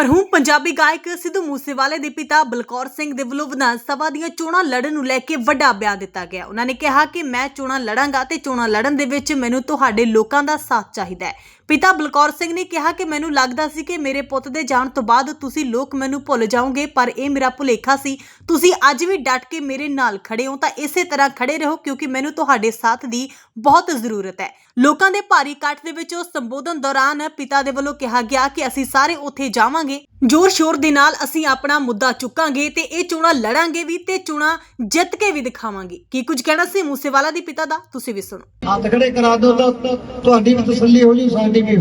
ਮਰਹੂਮ ਪੰਜਾਬੀ ਗਾਇਕ ਸਿੱਧੂ ਮੂਸੇਵਾਲੇ ਦੇ ਪਿਤਾ ਬਲਕੌਰ ਸਿੰਘ ਦੇ ਵੱਲੋਂ ਵਿਧਾਨ ਸਭਾ ਦੀਆਂ ਚੋਣਾਂ ਲੜਨ ਨੂੰ ਲੈ ਕੇ ਵੱਡਾ ਬਿਆਨ ਦਿੱਤਾ ਗਿਆ। ਉਹਨਾਂ ਨੇ ਕਿਹਾ ਕਿ ਮੈਂ ਚੋਣਾਂ ਲੜਾਂਗਾ ਤੇ ਚੋਣਾਂ ਲੜਨ ਦੇ ਵਿੱਚ ਮੈਨੂੰ ਤੁਹਾਡੇ ਲੋਕਾਂ ਦਾ ਸਾਥ ਚਾਹੀਦਾ ਹੈ। ਪਿਤਾ ਬਲਕੌਰ ਸਿੰਘ ਨੇ ਕਿਹਾ ਕਿ ਮੈਨੂੰ ਲੱਗਦਾ ਸੀ ਕਿ ਮੇਰੇ ਪੁੱਤ ਦੇ ਜਾਣ ਤੋਂ ਬਾਅਦ ਤੁਸੀਂ ਲੋਕ ਮੈਨੂੰ ਭੁੱਲ ਜਾਓਗੇ, ਪਰ ਇਹ ਮੇਰਾ ਭੁਲੇਖਾ ਸੀ। ਤੁਸੀਂ ਅੱਜ ਵੀ ਡਟ ਕੇ ਮੇਰੇ ਨਾਲ ਖੜੇ ਹੋ, ਤਾਂ ਇਸੇ ਤਰ੍ਹਾਂ ਖੜੇ ਰਹੋ, ਕਿਉਂਕਿ ਮੈਨੂੰ ਤੁਹਾਡੇ ਸਾਥ ਦੀ ਬਹੁਤ ਜ਼ਰੂਰਤ ਹੈ। ਲੋਕਾਂ ਦੇ ਭਾਰੀ ਇਕੱਠ ਦੇ ਵਿੱਚ ਉਸ ਸੰਬੋਧਨ ਦੌਰਾਨ ਪਿਤਾ ਦੇ ਵੱਲੋਂ ਕਿਹਾ ਗਿਆ ਕਿ ਅਸੀਂ ਸਾਰੇ ਉੱਥੇ ਜਾਵਾਂਗੇ। ਜ਼ੋਰ ਸ਼ੋਰ ਦੇ ਨਾਲ ਅਸੀਂ ਆਪਣਾ ਮੁੱਦਾ ਚੁੱਕਾਂਗੇ ਤੇ ਇਹ ਚੋਣਾਂ ਲੜਾਂਗੇ ਵੀ ਤੇ ਚੋਣਾਂ ਜਿੱਤ ਕੇ ਵੀ ਦਿਖਾਵਾਂਗੇ। ਕੀ ਕੁਝ ਕਹਿਣਾ ਸੀ ਮੂਸੇਵਾਲਾ ਦੀ ਪਿਤਾ ਦਾ? ਤੁਸੀਂ ਵੀ ਸੁਣੋ। ਹੱਥ ਖੜੇ ਕਰਾ ਦਿਓ ਤਾਂ ਤੁਹਾਡੀ ਵੀ ਤਸੱਲੀ ਹੋ ਜੂ, ਸਾਡੀ ਵੀ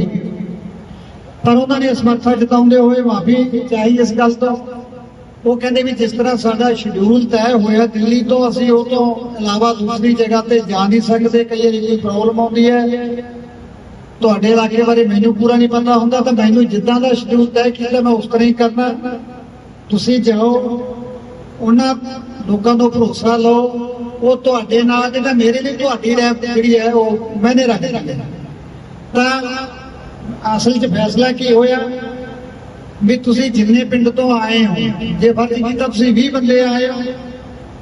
ਪਰ ਉਹਨਾਂ ਨੇ ਸਮਰਥਾ ਜਤਾਉਂਦੇ ਹੋਏ ਮਾਫੀ ਚਾਹੀ ਇਸ ਗੱਲ ਤੋਂ। ਉਹ ਕਹਿੰਦੇ ਵੀ ਜਿਸ ਤਰ੍ਹਾਂ ਸਾਡਾ ਸ਼ਡਿਊਲ ਤੈਅ ਹੋਇਆ ਦਿੱਲੀ ਤੋਂ, ਅਸੀਂ ਉਹ ਤੋਂ ਇਲਾਵਾ ਦੂਸਰੀ ਜਗ੍ਹਾ ਤੇ ਜਾ ਨਹੀਂ ਸਕਦੇ, ਕਈ ਵਾਰੀ ਕੋਈ ਪ੍ਰੋਬਲਮ ਆਉਂਦੀ ਹੈ। ਤੁਹਾਡੇ ਇਲਾਕੇ ਬਾਰੇ ਮੈਨੂੰ ਪੂਰਾ ਨਹੀਂ ਪਤਾ ਹੁੰਦਾ, ਤਾਂ ਮੈਨੂੰ ਜਿੱਦਾਂ ਦਾ ਸ਼ਡਿਊਲ ਤੈਅ ਕੀਤਾ ਮੈਂ ਉਸ ਤਰ੍ਹਾਂ ਹੀ ਕਰਨਾ। ਤੁਸੀਂ ਜਾਓ, ਉਹਨਾਂ ਲੋਕਾਂ ਤੋਂ ਭਰੋਸਾ ਲਓ, ਉਹ ਤੁਹਾਡੇ ਨਾਲ ਜਿਹੜਾ ਮੇਰੇ ਲਈ ਤੁਹਾਡੀ ਰਹਿ ਜਿਹੜੀ ਹੈ, ਉਹ ਮੈਨੇ ਰੱਖਦੀ ਹੈ। ਤਾਂ ਅਸਲ 'ਚ ਫੈਸਲਾ ਕੀ ਹੋਇਆ? ਵੀ ਤੁਸੀਂ ਜਿੰਨੇ ਪਿੰਡ ਤੋਂ ਆਏ ਹੋ, ਜੇ ਫਰਜ਼ ਕੀਤਾ ਤੁਸੀਂ 20 ਬੰਦੇ ਆਏ ਹੋ,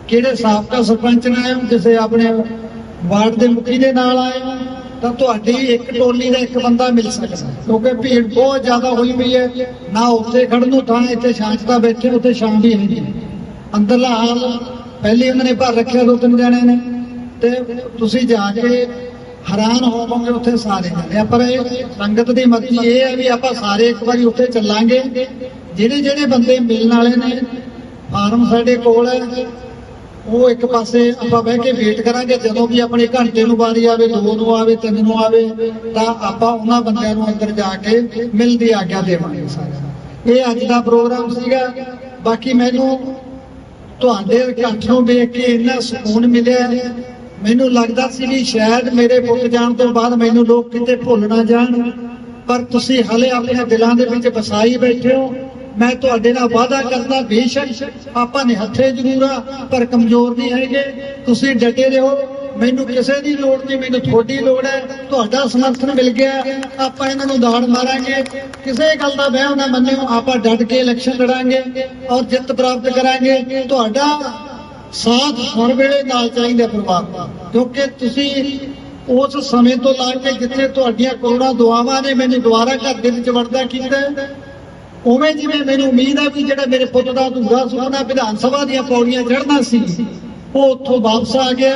ਕਿਹੜੇ ਸਾਬਕਾ ਸਰਪੰਚ ਨਾਲ ਆਏ ਹੋ, ਕਿਸੇ ਆਪਣੇ ਵਾਰਡ ਦੇ ਮੁਖੀ ਦੇ ਨਾਲ ਆਏ ਹੋ? ਤਾਂ ਤੁਹਾਡੀ ਇੱਕ ਟੋਲੀ ਦਾ ਇੱਕ ਬੰਦਾ ਮਿਲ ਸਕਦਾ ਕਿਉਂਕਿ ਭੀੜ ਬਹੁਤ ਜ਼ਿਆਦਾ ਹੋਈ ਪਈ ਹੈ। ਨਾ ਉੱਥੇ ਖੜਨ ਨੂੰ ਥਾਂ ਇੱਥੇ ਸ਼ਾਂਤਤਾ ਬੈਠੇ ਉੱਥੇ ਸ਼ਾਮ ਵੀ ਹੈਗੀ ਅੰਦਰਲਾ ਹਾਲ ਪਹਿਲੇ ਉਹਨਾਂ ਨੇ ਭਰ ਰੱਖਿਆ, ਦੋ ਤਿੰਨ ਜਣੇ ਨੇ। ਤੇ ਤੁਸੀਂ ਜਾ ਕੇ ਹੈਰਾਨ ਹੋਵੋਗੇ ਉੱਥੇ ਸਾਰੇ ਜਣੇ। ਪਰ ਇਹ ਸੰਗਤ ਦੀ ਮਰਜ਼ੀ ਇਹ ਹੈ ਵੀ ਆਪਾਂ ਸਾਰੇ ਇੱਕ ਵਾਰੀ ਉੱਥੇ ਚੱਲਾਂਗੇ। ਜਿਹੜੇ ਜਿਹੜੇ ਬੰਦੇ ਮਿਲਣ ਵਾਲੇ ਨੇ, ਫਾਰਮ ਸਾਡੇ ਕੋਲ ਹੈ। ਉਹ ਇੱਕ ਪਾਸੇ ਆਪਾਂ ਬਹਿ ਕੇ ਵੇਟ ਕਰਾਂਗੇ, ਜਦੋਂ ਵੀ ਆਪਣੇ ਘੰਟੇ ਨੂੰ ਵਾਰੀ ਆਵੇ, ਦੋ ਨੂੰ ਆਵੇ, ਤਿੰਨ ਨੂੰ ਆਵੇ, ਤਾਂ ਆਪਾਂ ਉਹਨਾਂ ਬੰਦਿਆਂ ਨੂੰ ਅੰਦਰ ਜਾ ਕੇ ਮਿਲਦੀ ਆਗਿਆ ਦੇਵਾਂਗੇ ਇਹ ਅੱਜ ਦਾ ਪ੍ਰੋਗਰਾਮ ਸੀਗਾ। ਬਾਕੀ ਮੈਨੂੰ ਤੁਹਾਡੇ ਇਕੱਠ ਨੂੰ ਵੇਖ ਕੇ ਇੰਨਾ ਸਕੂਨ ਮਿਲਿਆ। ਮੈਨੂੰ ਲੱਗਦਾ ਸੀ ਵੀ ਸ਼ਾਇਦ ਮੇਰੇ ਪੁੱਤ ਜਾਣ ਤੋਂ ਬਾਅਦ ਮੈਨੂੰ ਲੋਕ ਕਿਤੇ ਭੁੱਲ ਨਾ ਜਾਣ। ਪਰ ਤੁਸੀਂ ਹਲੇ ਆਪਣੇ ਦਿਲਾਂ ਦੇ ਵਿੱਚ ਵਸਾਈ ਬੈਠੇ ਹੋ। ਮੈਂ ਤੁਹਾਡੇ ਨਾਲ ਵਾਅਦਾ ਕਰਦਾ, ਬੇਸ਼ੱਕ ਆਪਾਂ ਨਿਹੱਥੇ ਜ਼ਰੂਰ ਆ, ਪਰ ਕਮਜ਼ੋਰ ਨਹੀਂ ਹੈਗੇ। ਤੁਸੀਂ ਡਟੇ ਰਹੋ। ਮੈਨੂੰ ਕਿਸੇ ਦੀ ਲੋੜ ਨਹੀਂ, ਮੈਨੂੰ ਤੁਹਾਡੀ ਲੋੜ ਹੈ। ਤੁਹਾਡਾ ਸਮਰਥਨ ਮਿਲ ਗਿਆ। ਆਪਾਂ ਇਹਨਾਂ ਨੂੰ ਦਾੜ ਮਾਰਾਂਗੇ। ਕਿਸੇ ਗੱਲ ਦਾ ਵਹਿਮ ਨਾ ਮੰਨਿਓ, ਆਪਾਂ ਡਟ ਕੇ ਇਲੈਕਸ਼ਨ ਲੜਾਂਗੇ ਔਰ ਜਿੱਤ ਪ੍ਰਾਪਤ ਕਰਾਂਗੇ। ਤੁਹਾਡਾ ਸਾਥ ਹਰ ਵੇਲੇ ਨਾਲ ਚਾਹੀਦਾ ਪਰਮਾਤਮਾ। ਕਿਉਂਕਿ ਤੁਸੀਂ ਉਸ ਸਮੇਂ ਤੋਂ ਲਾ ਕੇ ਜਿੱਥੇ ਤੁਹਾਡੀਆਂ ਕਰੋੜਾਂ ਦੁਆਵਾਂ ਨੇ, ਮੈਨੂੰ ਦੁਬਾਰਾ ਘਰ ਦੇ ਵਿੱਚ ਵੜਦਾ ਕੀਤਾ ਉਵੇਂ ਜਿਵੇਂ ਮੈਨੂੰ ਉਮੀਦ ਹੈ ਵੀ ਜਿਹੜਾ ਮੇਰੇ ਪੁੱਤ ਦਾ ਅਧੂਰਾ ਸੁਪਨਾ ਵਿਧਾਨ ਸਭਾ ਦੀਆਂ ਪੌੜੀਆਂ ਚੜ੍ਹਨਾ ਸੀ, ਉਹ ਉੱਥੋਂ ਵਾਪਸ ਆ ਗਿਆ।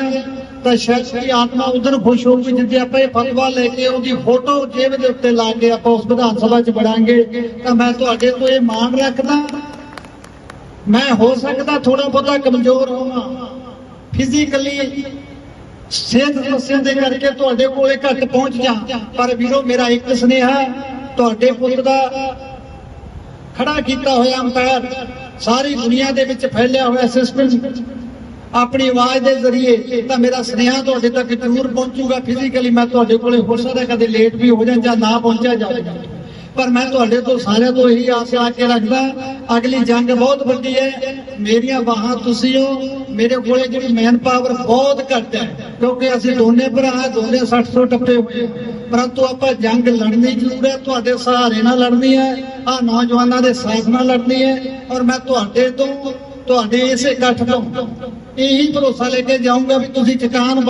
ਤਾਂ ਸ਼ਾਇਦ ਆਤਮਾ ਉਧਰ ਖੁਸ਼ ਹੋਊਗੀ ਜਿੱਦੇ ਆਪਾਂ ਇਹ ਫਤਵਾ ਲੈ ਕੇ ਉਹਦੀ ਫੋਟੋ ਜੇਬ ਦੇ ਉੱਤੇ ਲਾ ਕੇ ਆਪਾਂ ਉਸ ਵਿਧਾਨ ਸਭਾ 'ਚ ਵੜਾਂਗੇ, ਤਾਂ ਮੈਂ ਤੁਹਾਡੇ ਤੋਂ ਇਹ ਮਾਣ ਰੱਖਦਾ। ਮੈਂ ਹੋ ਸਕਦਾ ਥੋੜਾ ਬਹੁਤਾ ਕਮਜ਼ੋਰ ਹੋਵਾਂ। ਫਿਜ਼ੀਕਲੀ ਸਿਹਤ ਸਮੱਸਿਆ ਦੇ ਕਰਕੇ ਤੁਹਾਡੇ ਕੋਲੇ ਘੱਟ ਪਹੁੰਚ ਜਾ। ਪਰ ਵੀਰੋ, ਮੇਰਾ ਇੱਕ ਸੁਨੇਹਾ, ਤੁਹਾਡੇ ਪੁੱਤ ਦਾ ਖੜਾ ਕੀਤਾ ਹੋਇਆ ਅੰਪਾਇਰ, ਸਾਰੀ ਦੁਨੀਆ ਦੇ ਵਿੱਚ ਫੈਲਿਆ ਹੋਇਆ ਸਿਸਟਮ। ਆਪਣੀ ਆਵਾਜ਼ ਦੇ ਜ਼ਰੀਏ ਤਾਂ ਮੇਰਾ ਸੁਨੇਹਾ ਤੁਹਾਡੇ ਤੱਕ ਜ਼ਰੂਰ ਪਹੁੰਚੂਗਾ। ਫਿਜ਼ੀਕਲੀ ਮੈਂ ਤੁਹਾਡੇ ਕੋਲੇ ਹੋ ਸਕਦਾ ਕਦੇ ਲੇਟ ਵੀ ਹੋ ਜਾਂ ਜਾਂ ਨਾ ਪਹੁੰਚਿਆ ਜਾਵੇ। ਪਰ ਮੈਂ ਤੁਹਾਡੇ ਤੋਂ ਸਾਰਿਆਂ ਤੋਂ ਇਹੀ ਆਸ ਆ ਕੇ ਰੱਖਦਾ, ਅਗਲੀ ਜੰਗ ਬਹੁਤ ਵੱਡੀ ਹੈ। ਮੇਰੀਆਂ ਬਾਹਾਂ ਤੁਸੀਂ ਹੋ, ਮੇਰੇ ਕੋਲੇ ਜਿਹੜੀ ਮੈਨ ਪਾਵਰ ਬਹੁਤ ਘੱਟ ਹੈ। ਕਿਉਂਕਿ ਅਸੀਂ ਦੋਨੇ ਭਰਾ, ਦੋਨੇ 60 ਤੋਂ ਟੱਪੇ ਹੋਏ। ਪਰੰਤੂ ਆਪਾਂ ਜੰਗ ਲੜਨੀ ਜ਼ਰੂਰ ਹੈ, ਤੁਹਾਡੇ ਸਹਾਰੇ ਨਾਲ ਲੜਨੀ ਹੈ ਆ ਨੌਜਵਾਨਾਂ ਦੇ ਸਾਥ ਨਾਲ ਲੜਨੀ ਹੈ ਔਰ ਮੈਂ ਤੁਹਾਡੇ ਤੋਂ, ਤੁਹਾਡੇ ਇਸੇ ਇਕੱਠ ਤੋਂ ਇਹੀ ਭਰੋਸਾ ਲੈ ਕੇ ਜਾਊਂਗਾ ਵੀ ਤੁਸੀਂ ਚਟਾਨ